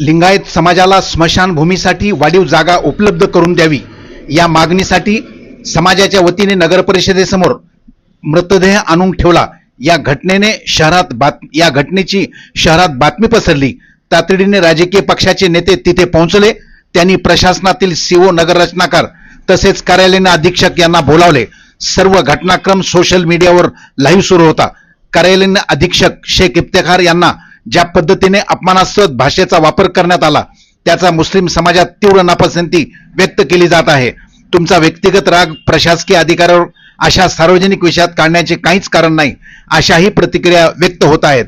लिंगायत समाजाला स्मशानभूमीसाठी वाढीव जागा उपलब्ध करून द्यावी. या मागणीसाठी समाजाच्या वतीने नगर परिषदेसमोर मृतदेह आणून ठेवला. या घटनेने शहरात बात या घटनेची शहरात बातमी पसरली. तातडीने राजकीय पक्षाचे नेते तिथे पोहोचले. त्यांनी प्रशासनातील सीओ नगररचनाकार तसेच कार्यालयीन अधीक्षक यांना बोलावले. सर्व घटनाक्रम सोशल मीडियावर लाईव्ह सुरू होता. कार्यालयीन अधीक्षक शेख इफ्तेखार यांना ज्या पद्धतीने अपमानास्पद भाषेचा वापर करण्यात आला त्याचा मुस्लिम समाजात तीव्र नापसंती व्यक्त केली जात आहे. तुमचा व्यक्तिगत राग प्रशासकीय अधिकाऱ्यावर अशा सार्वजनिक विषयात काढण्याचे काहीच कारण नाही अशाही प्रतिक्रिया व्यक्त होत आहेत.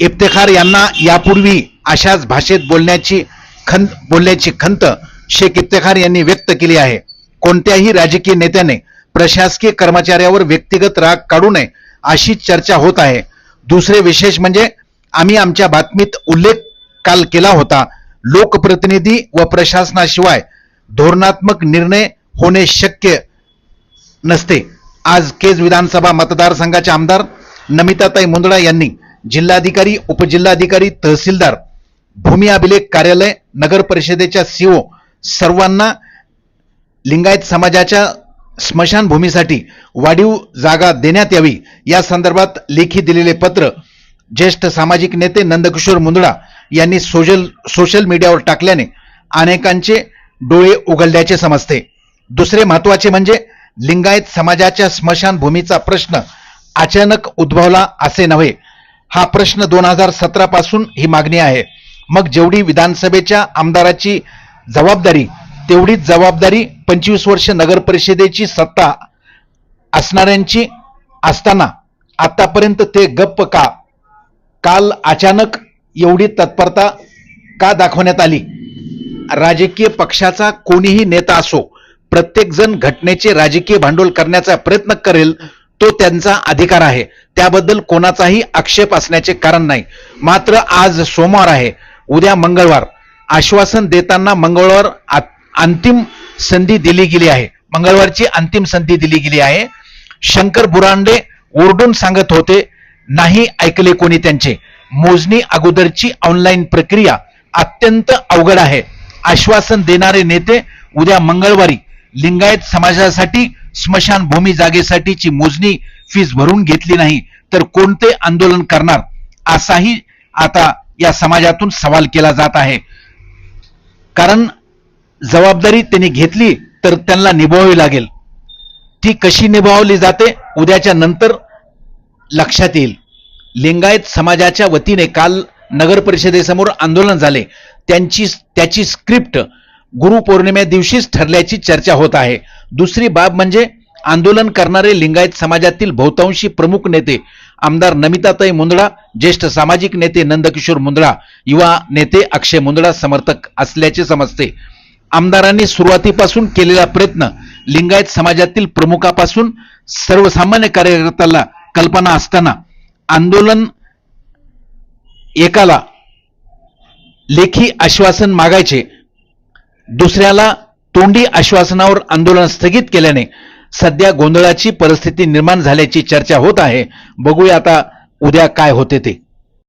इफ्तेखार यांना यापूर्वी अशाच भाषेत बोलण्याची खंत बोलण्याची खंत शेख इफ्तेखार यांनी व्यक्त केली आहे. कोणत्याही राजकीय नेत्याने प्रशासकीय कर्मचाऱ्यावर व्यक्तिगत राग काढू नये अशी चर्चा होत आहे. दुसरे विशेष म्हणजे आम्ही आमच्या बातमीत उल्लेख काल केला होता लोकप्रतिनिधी व प्रशासनाशिवाय धोरणात्मक निर्णय होणे शक्य नसते. आज केज विधानसभा मतदारसंघाचे आमदार नमिताताई मुंदडा यांनी जिल्हाधिकारी उपजिल्हाधिकारी तहसीलदार भूमी अभिलेख कार्यालय नगर परिषदेच्या सीओ सर्वांना लिंगायत समाजाच्या स्मशानभूमीसाठी वाढीव जागा देण्यात यावी. या संदर्भात लेखी दिलेले पत्र ज्येष्ठ सामाजिक नेते नंदकिशोर मुंदडा यांनी सोशल सोशल मीडियावर टाकल्याने अनेकांचे डोळे उघडल्याचे समजते. दुसरे महत्त्वाचे म्हणजे लिंगायत समाजाच्या स्मशानभूमीचा प्रश्न अचानक उद्भवला असे नव्हे. हा प्रश्न दोन हजार सतरा पासून ही मागणी आहे. मग जेवढी विधानसभेच्या आमदाराची जबाबदारी तेवढीच जबाबदारी पंचवीस वर्ष नगर परिषदेची सत्ता असणाऱ्यांची असताना आतापर्यंत ते गप्प का काल अचानक एवढी तत्परता का दाखवण्यात आली? राजकीय पक्षाचा कोणीही नेता असो प्रत्येकजण घटनेचे राजकीय भांडवल करण्याचा प्रयत्न करेल तो त्यांचा अधिकार आहे. त्याबद्दल कोणाचाही आक्षेप असण्याचे कारण नाही. मात्र आज सोमवार आहे उद्या मंगळवार. आश्वासन देताना मंगळवार आ- अंतिम संधी दिली गेली आहे. मंगळवारची अंतिम संधी दिली गेली आहे. शंकर बुरांडे ओरडून सांगत होते नाही ऐकले कोणी त्यांचे. मोजणी अगोदरची ऑनलाईन प्रक्रिया अत्यंत अवघड आहे. आश्वासन देणारे नेते उद्या मंगळवारी लिंगायत समाजासाठी स्मशानभूमी जागेसाठीची मोजणी फीस भरून घेतली नाही तर कोणते आंदोलन करणार? असाही आता या समाजातून सवाल केला जात आहे. कारण जबाबदारी त्यांनी घेतली तर त्यांना निभावावी लागेल. ती कशी निभावली जाते? उद्याच्या नंतर लक्षात येईल. लिंगायत समाजाच्या वतीने काल नगर परिषदेसमोर आंदोलन झाले. त्यांची त्याची स्क्रिप्ट गुरुपौर्णिमे दिवशीच ठरल्याची चर्चा होत आहे. दुसरी बाब म्हणजे आंदोलन करणारे लिंगायत समाजातील बहुतांशी प्रमुख नेते आमदार नमिताताई मुंदडा ज्येष्ठ सामाजिक नेते नंदकिशोर मुंदडा युवा नेते अक्षय मुंदडा समर्थक असल्याचे समजते. आमदारांनी सुरुवातीपासून केलेला प्रयत्न लिंगायत समाजातील प्रमुखापासून सर्वसामान्य कार्यकर्त्याला कल्पना असताना आंदोलन एकाला लेखी आश्वासन मागायचे दुसऱ्याला तोंडी आश्वासनावर आंदोलन स्थगित केल्याने सध्या गोंधळाची परिस्थिती निर्माण झाल्याची चर्चा होत आहे. बघूया आता उद्या काय होते ते.